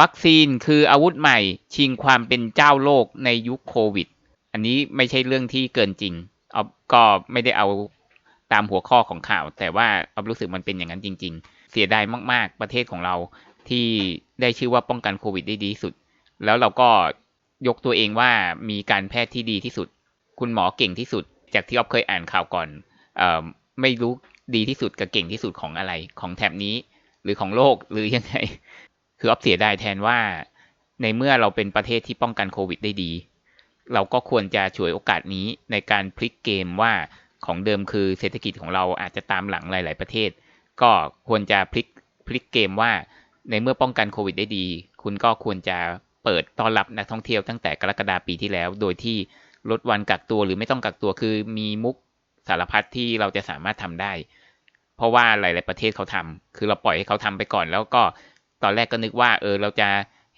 วัคซีนคืออาวุธใหม่ชิงความเป็นเจ้าโลกในยุคโควิด อันนี้ไม่ใช่เรื่องที่เกินจริงเอาก็ไม่ได้เอาตามหัวข้อของข่าว แต่ว่าเอารู้สึกมันเป็นอย่างนั้นจริง ๆ เสียดายมาก ๆ ประเทศของเราที่ได้ชื่อว่าป้องกันโควิดได้ดีสุด แล้วเราก็ยกตัวเองว่ามีการแพทย์ที่ดีที่สุด คุณหมอเก่งที่สุด จากที่ออฟเคยอ่านข่าวก่อนออไม่รู้ดีที่สุดกับเก่งที่สุดของอะไรของแถบนี้ หรือของโลกหรือยังไง คือออฟเสียดายแทนว่า ในเมื่อเราเป็นประเทศที่ป้องกันโควิดได้ดี เราก็ควรจะฉวยโอกาสนี้ในการพลิกเกมว่าของเดิมคือเศรษฐกิจของเราอาจจะตามหลังหลาย ๆ ประเทศ ก็ควรจะพลิกพลิกเกมว่า ในเมื่อป้องกันโควิดได้ดี คุณก็ควรจะเปิดต้อนรับนักท่องเที่ยวตั้งแต่กรกฎาปีที่แล้ว โดยที่ลดวันกักตัวหรือไม่ต้องกักตัวคือมีมุกสารพัดที่เราจะสามารถทำได้ เพราะว่าหลาย ๆ ประเทศเขาทำคือเราปล่อยให้เขาทำไปก่อน แล้วก็ ตอนแรกก็นึกว่า เออ เราจะ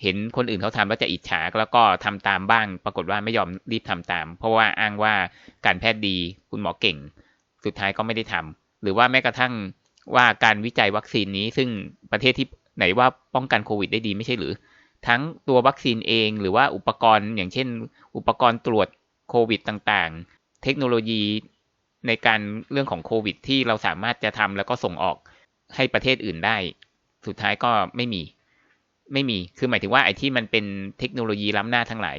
เห็นคนอื่นเขาทำแล้วจะอิจฉาแล้วก็ทำตามบ้าง ปรากฏว่าไม่ยอมรีบทำตาม เพราะว่าอ้างว่าการแพทย์ดีคุณหมอเก่ง สุดท้ายก็ไม่ได้ทำหรือว่าแม้กระทั่งว่าการวิจัยวัคซีนนี้ซึ่งประเทศที่ไหนว่าป้องกันโควิดได้ดีไม่ใช่หรือ ทั้งตัววัคซีนเองหรือว่าอุปกรณ์อย่างเช่น อุปกรณ์ตรวจโควิดต่างๆ เทคโนโลยีในการเรื่องของโควิดที่เราสามารถจะทำแล้วก็ส่งออกให้ประเทศอื่นได้ สุดท้ายก็ไม่มี ไม่มี คือหมายถึงว่าไอ้ที่มันเป็นเทคโนโลยีล้ำหน้าทั้งหลาย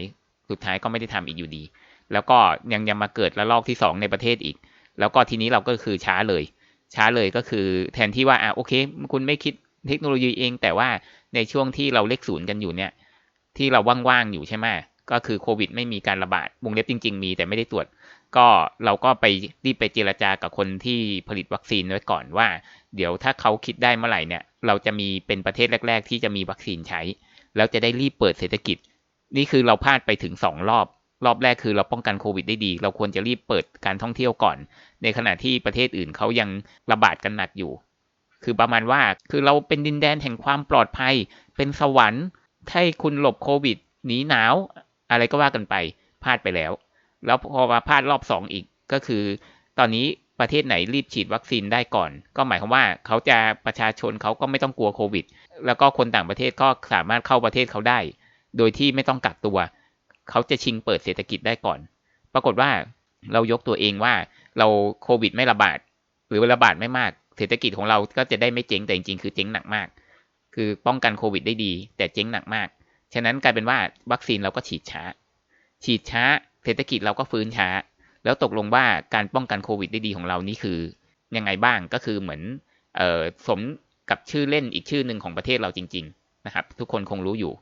สุดท้ายก็ไม่ได้ทำอีกอยู่ดี แล้วก็ยังยังมาเกิดระลอกที่สองในประเทศอีก แล้วก็ทีนี้เราก็คือช้าเลย ช้าเลยก็คือแทนที่ว่าอะโอเค คุณไม่คิดเทคโนโลยีเอง แต่ว่าในช่วงที่เราเลขศูนย์กันอยู่เนี่ย ที่เราว่างๆอยู่ใช่ไหมก็คือโควิด ไม่มีการระบาดวงเล็บจริง ๆ มีแต่ไม่ได้ตรวจ ก็เราก็ไปรีบไปเจรจากับคนที่ผลิตวัคซีนไว้ก่อนว่า เดี๋ยวถ้าเขาคิดได้เมื่อไหร่เนี่ย เราจะมีเป็นประเทศแรก ๆ ที่จะมีวัคซีนใช้ แล้วจะได้รีบเปิดเศรษฐกิจ นี่คือเราพลาดไปถึงสองรอบ รอบแรกคือเราป้องกันโควิดได้ดี เราควรจะรีบเปิดการท่องเที่ยวก่อน ในขณะที่ประเทศอื่นเขายังระบาดกันหนักอยู่ คือประมาณว่าคือเราเป็นดินแดนแห่งความปลอดภัย เป็นสวรรค์ให้คุณหลบโควิดหนีหนาว อะไรก็ว่ากันไปพลาดไปแล้ว แล้วพอมาพลาดรอบสองอีกก็คือ ตอนนี้ประเทศไหนรีบฉีดวัคซีนได้ก่อน ก็หมายความว่าเขาจะประชาชนเขาก็ไม่ต้องกลัวโควิด แล้วก็คนต่างประเทศก็สามารถเข้าประเทศเขาได้ โดยที่ไม่ต้องกักตัว เขาจะชิงเปิดเศรษฐกิจได้ก่อน ปรากฏว่าเรายกตัวเองว่าเราโควิดไม่ระบาด หรือระบาดไม่มาก เศรษฐกิจของเราก็จะได้ไม่เจ๊งแต่จริงๆคือเจ๊งหนักมาก คือป้องกันโควิดได้ดี แต่เจ๊งหนักมาก ฉะนั้นกลายเป็นว่าวัคซีนเราก็ฉีดช้า ฉีดช้า เศรษฐกิจเราก็ฟื้นช้า แล้วตกลงว่าการป้องกันโควิดได้ดีของเรานี่คือยังไงบ้างก็คือเหมือนออสมกับชื่อเล่นอีกชื่อหนึ่งของประเทศเราจริง ๆ นะครับ ทุกคนคงรู้อยู่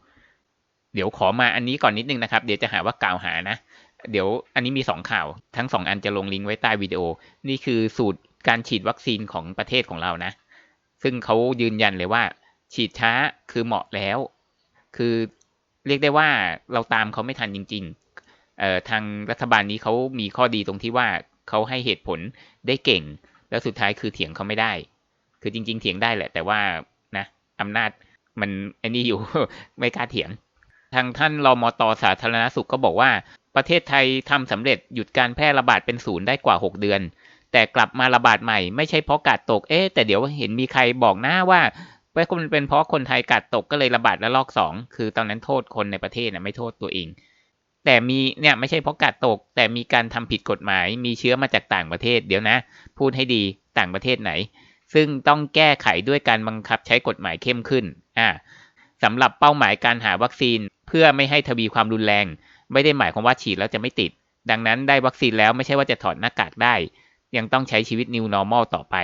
เดี๋ยวขอมาอันนี้ก่อนนิดนึงนะครับ เดี๋ยวจะหาว่ากล่าวหานะ เดี๋ยวอันนี้มีสองข่าวทั้งสองอันจะลงลิงก์ไว้ใต้วิดีโอ นี่คือสูตรการฉีดวัคซีนของประเทศของเรานะ ซึ่งเขายืนยันเลยว่า ฉีดช้าคือเหมาะแล้ว คือเรียกได้ว่าเราตามเขาไม่ทันจริงเอ่อ ทางรัฐบาลนี้เขามีข้อดีตรงที่ว่าเขาให้เหตุผลได้เก่ง แล้วสุดท้ายคือเถียงเขาไม่ได้ คือจริง ๆ เถียงได้แหละ แต่ว่านะอำนาจมันไอ้นี่อยู่ไม่กล้าเถียง ทางท่านรอมตสาธารณสุขก็บอกว่า ประเทศไทยทำสำเร็จหยุดการแพร่ระบาดเป็นศูนย์ได้กว่า 6 เดือน แต่กลับมาระบาดใหม่ไม่ใช่เพราะกาดตกเอ๊แต่เดี๋ยวเห็นมีใครบอกหน้าว่าว่ามันเป็นเพราะคนไทยกาดตกก็เลยระบาดระลอกสองคือตอนนั้นโทษคนในประเทศนะไม่โทษตัวเอง แต่มีเนี่ยไม่ใช่เพราะกาดตก แต่มีการทำผิดกฎหมาย มีเชื้อมาจากต่างประเทศ เดี๋ยวนะ พูดให้ดีต่างประเทศไหน ซึ่งต้องแก้ไขด้วยการบังคับใช้กฎหมายเข้มขึ้นอ่าสำหรับเป้าหมายการหาวัคซีนเพื่อไม่ให้ทวีความรุนแรง ไม่ได้หมายความว่าฉีดแล้วจะไม่ติด ดังนั้นได้วัคซีนแล้วไม่ใช่ว่าจะถอดหน้ากากได้ ยังต้องใช้ชีวิต new normal ต่อไป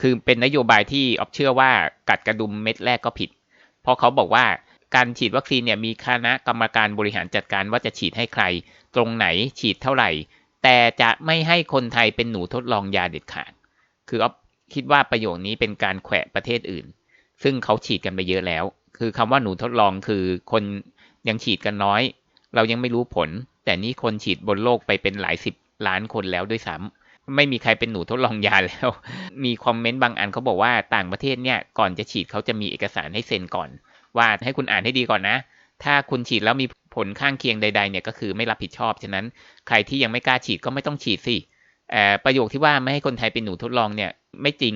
คือเป็นนโยบายที่ออฟเชื่อว่ากัดกระดุมเม็ดแรกก็ผิด เพราะเขาบอกว่า การฉีดวัคซีนเนี่ยมีคณะกรรมการบริหารจัดการว่าจะฉีดให้ใคร ตรงไหนฉีดเท่าไหร่ แต่จะไม่ให้คนไทยเป็นหนูทดลองยาเด็ดขาด คือออฟคิดว่าประโยคนี้เป็นการแขวะประเทศอื่น ซึ่งเขาฉีดกันไปเยอะแล้ว คือคำว่าหนูทดลองคือคนยังฉีดกันน้อย เรายังไม่รู้ผล แต่นี่คนฉีดบนโลกไปเป็นหลายสิบล้านคนแล้วด้วยซ้ำไม่มีใครเป็นหนูทดลองยาแล้ว มีคอมเมนต์บางอันเขาบอกว่าต่างประเทศเนี่ย ก่อนจะฉีดเขาจะมีเอกสารให้เซ็นก่อน ว่าให้คุณอ่านให้ดีก่อนนะ ถ้าคุณฉีดแล้วมีผลข้างเคียงใดๆเนี่ยก็คือไม่รับผิดชอบ ฉะนั้นใครที่ยังไม่กล้าฉีดก็ไม่ต้องฉีดสิประโยคที่ว่าไม่ให้คนไทยเป็นหนูทดลองเนี่ยไม่จริง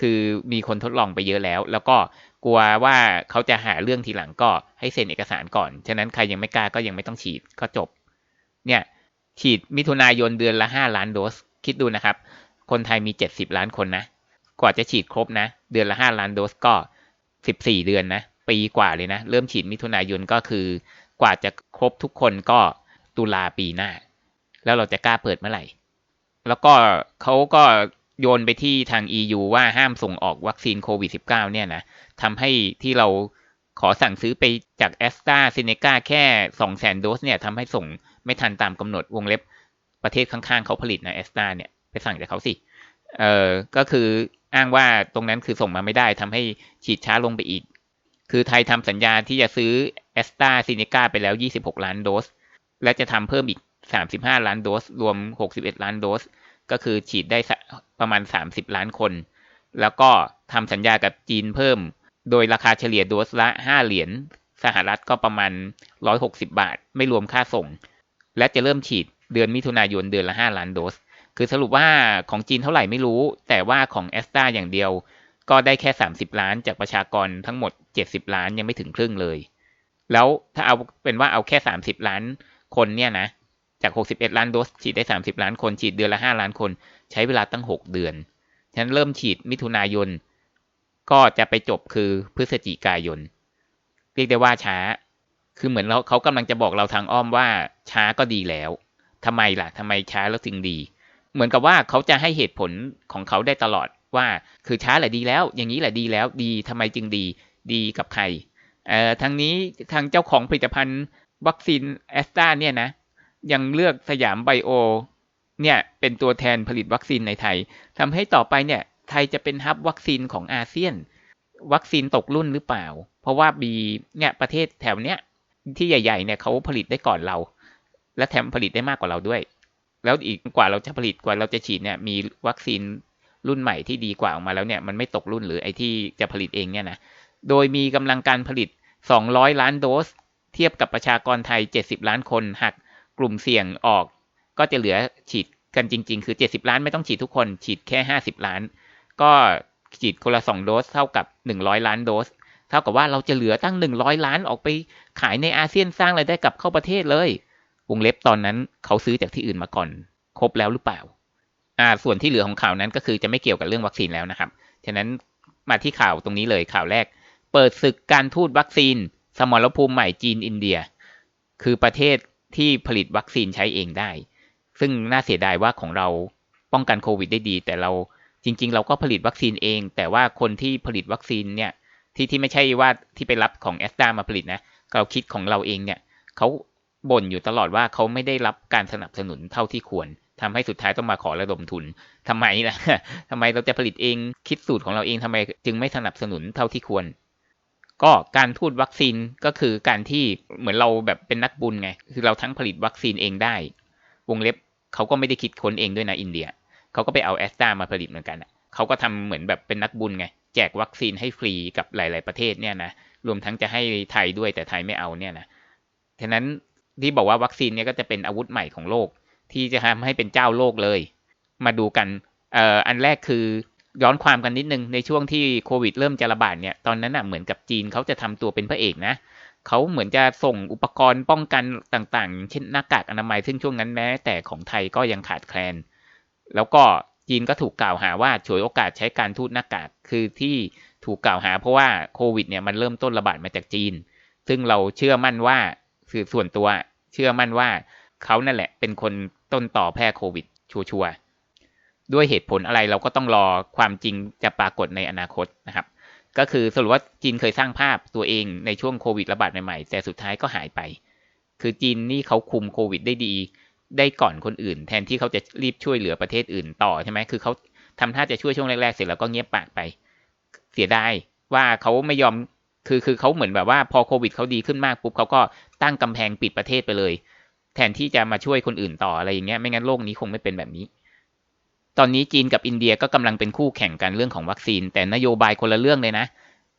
คือมีคนทดลองไปเยอะแล้ว แล้วก็กลัวว่าเขาจะหาเรื่องทีหลังก็ให้เซ็นเอกสารก่อน ฉะนั้นใครยังไม่กล้าก็ยังไม่ต้องฉีดก็จบ เนี่ยฉีดมิถุนายนเดือนละห้าล้านโดส คิดดูนะครับ คนไทยมีเจ็ดสิบล้านคนนะ กว่าจะฉีดครบนะ เดือนละห้าล้านโดสก็สิบสี่เดือนนะ ปีกว่าเลยนะ เริ่มฉีดมิถุนายนก็คือกว่าจะครบทุกคนก็ตุลาปีหน้า แล้วเราจะกล้าเปิดเมื่อไหร่ แล้วก็เขาก็โยนไปที่ทาง EU ว่าห้ามส่งออกวัคซีนโควิด -19 เนี่ยนะทำให้ที่เราขอสั่งซื้อไปจากแอสตราเซเนกาแค่2 0 0 0 0 0โดสเนี่ยทำให้ส่งไม่ทันตามกำหนดวงเล็บประเทศข้างๆ เขาผลิตนะแอสตราเนี่ยไปสั่งจากเขาสิ เออก็คืออ้างว่าตรงนั้นคือส่งมาไม่ได้ทำให้ฉีดช้าลงไปอีก คือไทยทำสัญญาที่จะซื้อแอสตราเซเนกาไปแล้ว 26 ล้านโดส และจะทำเพิ่มอีก 35 ล้านโดส รวม 61 ล้านโดส ก็คือฉีดได้ประมาณ 30 ล้านคน แล้วก็ทำสัญญากับจีนเพิ่ม โดยราคาเฉลี่ยโดสละ 5 เหรียญสหรัฐก็ประมาณ 160 บาท ไม่รวมค่าส่ง และจะเริ่มฉีดเดือนมิถุนายนเดือนละ 5 ล้านโดส คือสรุปว่าของจีนเท่าไหร่ไม่รู้ แต่ว่าของแอสตราอย่างเดียว ก็ได้แค่ 30 ล้านจากประชากรทั้งหมด 70 ล้านยังไม่ถึงครึ่งเลย แล้วถ้าเอาเป็นว่าเอาแค่ 30 ล้านคนเนี่ยนะ จาก 61 ล้านโดสฉีดได้ 30 ล้านคนฉีดเดือนละ 5 ล้านคน ใช้เวลาตั้ง 6 เดือน ฉะนั้นเริ่มฉีดมิถุนายน ก็จะไปจบคือพฤศจิกายน เรียกได้ว่าช้า คือเหมือนเราเขากำลังจะบอกเราทางอ้อมว่าช้าก็ดีแล้วทำไมล่ะทำไมช้าแล้วจึงดี เหมือนกับว่าเขาจะให้เหตุผลของเขาได้ตลอด ว่าคือช้าแหละดีแล้ว อย่างนี้แหละดีแล้วดีทำไมจึงดีดีกับใครเอ่อทางนี้ทางเจ้าของผลิตภัณฑ์วัคซีนแอสตราเนี่ยนะ ยังเลือกสยามไบโอ เนี่ยเป็นตัวแทนผลิตวัคซีนในไทยทำให้ต่อไปเนี่ย ไทยจะเป็นฮับวัคซีนของอาเซียน วัคซีนตกรุ่นหรือเปล่า เพราะว่าบีเนี่ยประเทศแถวเนี้ยที่ใหญ่ๆเนี่ยเขาผลิตได้ก่อนเรา และแถมผลิตได้มากกว่าเราด้วย แล้วอีกกว่าเราจะผลิตกว่าเราจะฉีดเนี่ยมีวัคซีน รุ่นใหม่ที่ดีกว่าออกมาแล้วเนี่ยมันไม่ตกรุ่นหรือไอที่จะผลิตเองเนี่ยนะโดยมีกำลังการผลิต 200 ล้านโดส เทียบกับประชากรไทย 70 ล้านคนหักกลุ่มเสี่ยงออก ก็จะเหลือฉีดกันจริง ๆ คือ 70 ล้านไม่ต้องฉีดทุกคน ฉีดแค่ 50 ล้าน ก็ฉีดคนละ 2 โดสเท่ากับ 100 ล้านโดส เท่ากับว่าเราจะเหลือตั้ง 100 ล้านออกไปขายในอาเซียนสร้างรายได้กลับเข้าประเทศเลยวงเล็บตอนนั้นเขาซื้อจากที่อื่นมาก่อน ครบแล้วหรือเปล่า อ่าส่วนที่เหลือของข่าวนั้นก็คือจะไม่เกี่ยวกับเรื่องวัคซีนแล้วนะครับ ฉะนั้นมาที่ข่าวตรงนี้เลยข่าวแรก เปิดศึกการทูตวัคซีน สมรภูมิใหม่จีนอินเดีย คือประเทศที่ผลิตวัคซีนใช้เองได้ ซึ่งน่าเสียดายว่าของเราป้องกันโควิดได้ดี แต่เราจริง ๆ เราก็ผลิตวัคซีนเอง แต่ว่าคนที่ผลิตวัคซีนเนี่ยที่ที่ไม่ใช่ว่าที่ไปรับของแอสตรามาผลิตนะเราคิดของเราเองเนี่ยเขาบ่นอยู่ตลอดว่าเขาไม่ได้รับการสนับสนุนเท่าที่ควร ทำให้สุดท้ายต้องมาขอระดมทุนทำไมล่ะทำไมเราจะผลิตเองคิดสูตรของเราเองทำไมจึงไม่สนับสนุนเท่าที่ควร ก็การทูตวัคซีนก็คือการที่เหมือนเราแบบเป็นนักบุญไง คือเราทั้งผลิตวัคซีนเองได้ วงเล็บเขาก็ไม่ได้คิดค้นเองด้วยนะอินเดีย เขาก็ไปเอาแอสตรามาผลิตเหมือนกันเขาก็ทำเหมือนแบบเป็นนักบุญไง แจกวัคซีนให้ฟรีกับหลาย ๆ ประเทศเนี่ยนะ รวมทั้งจะให้ไทยด้วยแต่ไทยไม่เอาเนี่ยนะ ฉะนั้นที่บอกว่าวัคซีนเนี่ยก็จะเป็นอาวุธใหม่ของโลก ที่จะทำให้เป็นเจ้าโลกเลย มาดูกันเอ่ออันแรกคือย้อนความกันนิดนึงในช่วงที่โควิดเริ่มจะระบาดเนี่ยตอนนั้นน่ะเหมือนกับจีนเขาจะทำตัวเป็นพระเอกนะเขาเหมือนจะส่งอุปกรณ์ป้องกันต่างๆ เช่นหน้ากากอนามัยซึ่งช่วงนั้นแม้แต่ของไทยก็ยังขาดแคลน แล้วก็จีนก็ถูกกล่าวหาว่าฉวยโอกาสใช้การทูตหน้ากากคือที่ถูกกล่าวหาเพราะว่าโควิดเนี่ยมันเริ่มต้นระบาดมาจากจีน ซึ่งเราเชื่อมั่นว่าคือส่วนตัวเชื่อมั่นว่า เขานั่นแหละเป็นคนต้นต่อแพร่โควิด ชัวร์ด้วยเหตุผลอะไรเราก็ต้องรอความจริงจะปรากฏในอนาคตนะครับ ก็คือสรุปว่าจีนเคยสร้างภาพตัวเองในช่วงโควิดระบาดใหม่ๆ แต่สุดท้ายก็หายไป คือจีนนี่เขาคุมโควิดได้ดี ได้ก่อนคนอื่น แทนที่เขาจะรีบช่วยเหลือประเทศอื่นต่อใช่ไหมคือเขาทำท่าจะช่วยช่วงแรกๆ เสร็จแล้วก็เงียบปากไป เสียดายว่าเขาไม่ยอมคือคือเขาเหมือนแบบว่าพอโควิดเขาดีขึ้นมากปุ๊บเขาก็ตั้งกำแพงปิดประเทศไปเลย แทนที่จะมาช่วยคนอื่นต่ออะไรอย่างเงี้ยไม่งั้นโลกนี้คงไม่เป็นแบบนี้ ตอนนี้จีนกับอินเดียก็กำลังเป็นคู่แข่งกันเรื่องของวัคซีน แต่นโยบายคนละเรื่องเลยนะ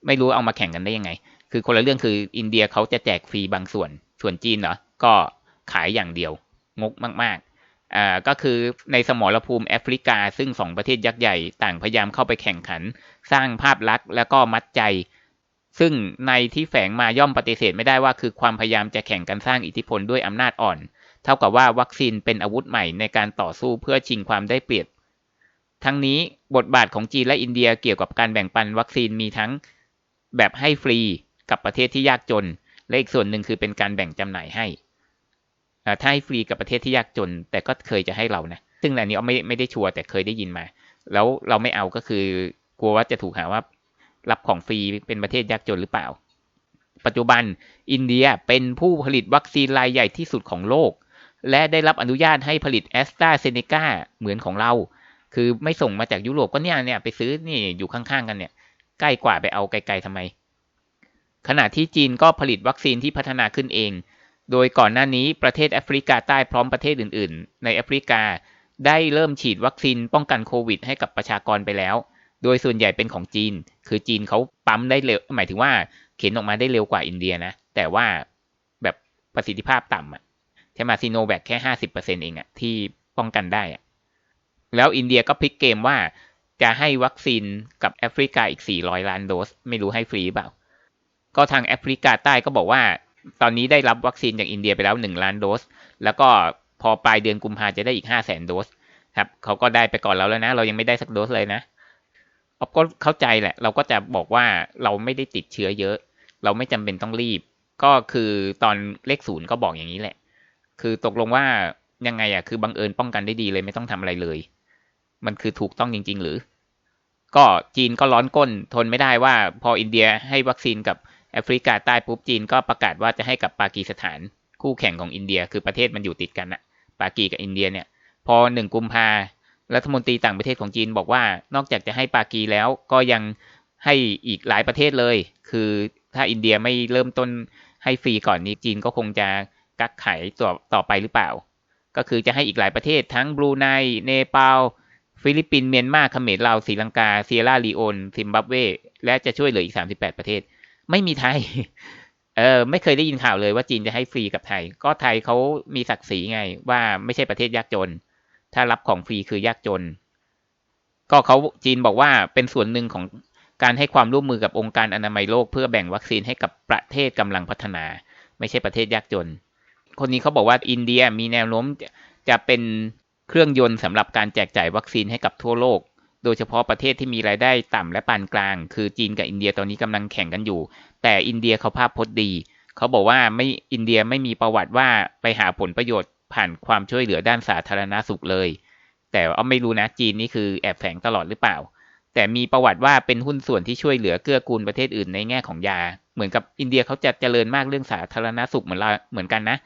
ไม่รู้เอามาแข่งกันได้ยังไง คือคนละเรื่องคืออินเดียเขาจะแจกฟรีบางส่วน ส่วนจีนเหรอก็ขายอย่างเดียว งกมากๆอ่าก็คือในสมรภูมิแอฟริกา ซึ่งสองประเทศยักษ์ใหญ่ต่างพยายามเข้าไปแข่งขัน สร้างภาพลักษณ์แล้วก็มัดใจ ซึ่งในที่แฝงมาย่อมปฏิเสธไม่ได้ว่าคือความพยายามจะแข่งกันสร้างอิทธิพลด้วยอำนาจอ่อน เท่ากับว่าวัคซีนเป็นอาวุธใหม่ในการต่อสู้เพื่อชิงความได้เปรียบ ทั้งนี้บทบาทของจีนและอินเดียเกี่ยวกับการแบ่งปันวัคซีนมีทั้งแบบให้ฟรีกับประเทศที่ยากจน และอีกส่วนหนึ่งคือเป็นการแบ่งจำหน่ายให้ถ้าให้ฟรีกับประเทศที่ยากจน แต่ก็เคยจะให้เรานะ ซึ่งอันนี้ไม่ไม่ได้ชัวร์แต่เคยได้ยินมา แล้วเราไม่เอาก็คือกลัวว่าจะถูกหาว่า รับของฟรีเป็นประเทศยากจนหรือเปล่า ปัจจุบันอินเดียเป็นผู้ผลิตวัคซีนรายใหญ่ที่สุดของโลก และได้รับอนุญาตให้ผลิตแอสตราเซเนกาเหมือนของเรา คือไม่ส่งมาจากยุโรปก็เนี่ยเนี่ยไปซื้อนี่อยู่ข้างๆกันเนี่ยใกล้กว่าไปเอาไกลๆทำไม ขณะที่จีนก็ผลิตวัคซีนที่พัฒนาขึ้นเอง โดยก่อนหน้านี้ประเทศแอฟริกาใต้พร้อมประเทศอื่น ๆ ในแอฟริกาได้เริ่มฉีดวัคซีนป้องกันโควิดให้กับประชากรไปแล้ว โดยส่วนใหญ่เป็นของจีน คือจีนเขาปั๊มได้เร็ว หมายถึงว่าเข็นออกมาได้เร็วกว่าอินเดียนะ แต่ว่าแบบประสิทธิภาพต่ำอะใช่ไหมซีโนแวคแค่ห้าสิบเปอร์เซ็นเองอะที่ป้องกันได้อะแล้วอินเดียก็พลิกเกมว่าจะให้วัคซีนกับแอฟริกาอีกสี่ร้อยล้านโดส ไม่รู้ให้ฟรีเปล่า ก็ทางแอฟริกาใต้ก็บอกว่า ตอนนี้ได้รับวัคซีนจากอินเดียไปแล้วหนึ่งล้านโดส แล้วก็พอปลายเดือนกุมภาจะได้อีกห้าแสนโดส ครับเขาก็ได้ไปก่อนแล้วแล้วนะ เรายังไม่ได้สักโดสเลยนะ ออก็เข้าใจแหละ เราก็จะบอกว่าเราไม่ได้ติดเชื้อเยอะ เราไม่จำเป็นต้องรีบ ก็คือตอนเลขศูนย์ก็บอกอย่างนี้แหละ คือตกลงว่ายังไงอะคือบังเอิญป้องกันได้ดีเลยไม่ต้องทำอะไรเลย มันคือถูกต้องจริง ๆ หรือ ก็จีนก็ร้อนก้นทนไม่ได้ว่า พออินเดียให้วัคซีนกับแอฟริกาใต้ปุ๊บจีนก็ประกาศว่าจะให้กับปากีสถาน คู่แข่งของอินเดีย คือประเทศมันอยู่ติดกันอะปากีกับอินเดียเนี่ย พอหนึ่งกุมภา รัฐมนตรีต่างประเทศของจีนบอกว่านอกจากจะให้ปากีแล้วก็ยังให้อีกหลายประเทศเลย คือถ้าอินเดียไม่เริ่มต้นให้ฟรีก่อนนี้จีนก็คงจะกักไขต่อต่อไปหรือเปล่า ก็คือจะให้อีกหลายประเทศทั้งบรูไนเนปาลฟิลิปปินส์เมียนมาเขมรลาวศรีลังกาเซียร่าลีโอนซิมบับเว และจะช่วยเหลืออีก 38 ประเทศ ไม่มีไทย เออไม่เคยได้ยินข่าวเลยว่าจีนจะให้ฟรีกับไทย ก็ไทยเขามีศักดิ์ศรีไงว่าไม่ใช่ประเทศยากจน ถ้ารับของฟรีคือยากจน ก็เขาจีนบอกว่าเป็นส่วนหนึ่งของการให้ความร่วมมือกับองค์การอนามัยโลกเพื่อแบ่งวัคซีนให้กับประเทศกำลังพัฒนา ไม่ใช่ประเทศยากจน คนนี้เขาบอกว่าอินเดียมีแนวโน้มจะเป็นเครื่องยนต์สำหรับการแจกจ่ายวัคซีนให้กับทั่วโลก โดยเฉพาะประเทศที่มีรายได้ต่ำและปานกลาง คือจีนกับอินเดียตอนนี้กำลังแข่งกันอยู่ แต่อินเดียเขาภาพพจน์ดี เขาบอกว่าไม่อินเดียไม่มีประวัติว่าไปหาผลประโยชน์ ผ่านความช่วยเหลือด้านสาธารณาสุขเลย แต่เอาไม่รู้นะจีนนี่คือแอบแฝงตลอดหรือเปล่า แต่มีประวัติว่าเป็นหุ้นส่วนที่ช่วยเหลือเกื้อกูลประเทศอื่นในแง่ของยา เหมือนกับอินเดียเขาจะเจริญมากเรื่องสาธารณาสุขเหมือนเราเหมือนกันนะ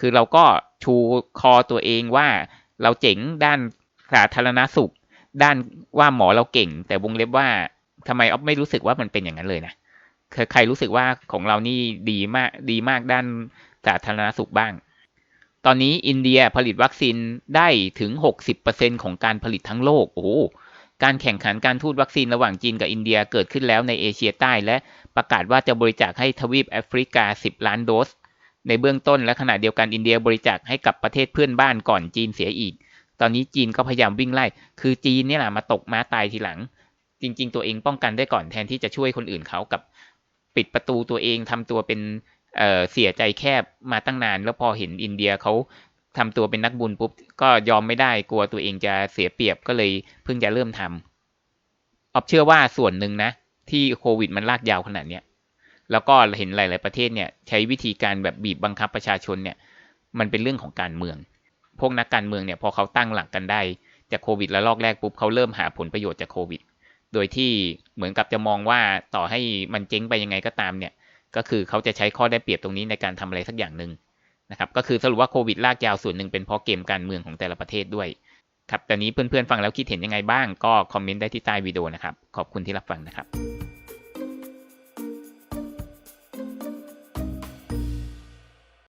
คือเราก็ชูคอตัวเองว่าเราเจ๋งด้านสาธารณาสุข ด้านว่าหมอเราเก่ง แต่วงเล็บว่าทำไมอ๊อฟไม่รู้สึกว่ามันเป็นอย่างนั้นเลยนะใครรู้สึกว่าของเรานี่ดีมากดีมากด้านสาธารณสุขบ้าง ตอนนี้อินเดียผลิตวัคซีนได้ถึง 60%ของการผลิตทั้งโลก โอ้การแข่งขันการทูตวัคซีนระหว่างจีนกับอินเดียเกิดขึ้นแล้วในเอเชียใต้ และประกาศว่าจะบริจาคให้ทวีปแอฟริกา 10 ล้านโดส ในเบื้องต้นและขณะเดียวกันอินเดียบริจาคให้กับประเทศเพื่อนบ้านก่อนจีนเสียอีก ตอนนี้จีนก็พยายามวิ่งไล่ คือจีนนี่แหละมาตกม้าตายทีหลัง จริง ๆ ตัวเองป้องกันได้ก่อนแทนที่จะช่วยคนอื่นเขากับปิดประตูตัวเองทำตัวเป็น เเสียใจแคบมาตั้งนาน แล้วพอเห็นอินเดียเขาทำตัวเป็นนักบุญปุ๊บก็ยอมไม่ได้กลัวตัวเองจะเสียเปรียบก็เลยเพิ่งจะเริ่มทำออบเชื่อว่าส่วนหนึ่งนะ ที่โควิดมันลากยาวขนาดเนี้ยแล้วก็เห็นหลาย ๆ ประเทศเนี่ยใช้วิธีการแบบบีบบังคับประชาชนเนี่ย มันเป็นเรื่องของการเมือง พวกนักการเมืองเนี่ยพอเขาตั้งหลักกันได้จากโควิดแล้วลอกแรกปุ๊บเขาเริ่มหาผลประโยชน์จากโควิด โดยที่เหมือนกับจะมองว่าต่อให้มันเจ๊งไปยังไงก็ตามเนี่ย ก็คือเขาจะใช้ข้อได้เปรียบตรงนี้ในการทำอะไรสักอย่างหนึ่งนะครับก็คือสรุปว่าโควิดลากยาวส่วนหนึ่งเป็นเพราะเกมการเมืองของแต่ละประเทศด้วยครับตอนนี้เพื่อนๆฟังแล้วคิดเห็นยังไงบ้างก็คอมเมนต์ได้ที่ใต้วิดีโอนะครับขอบคุณที่รับฟังนะครับ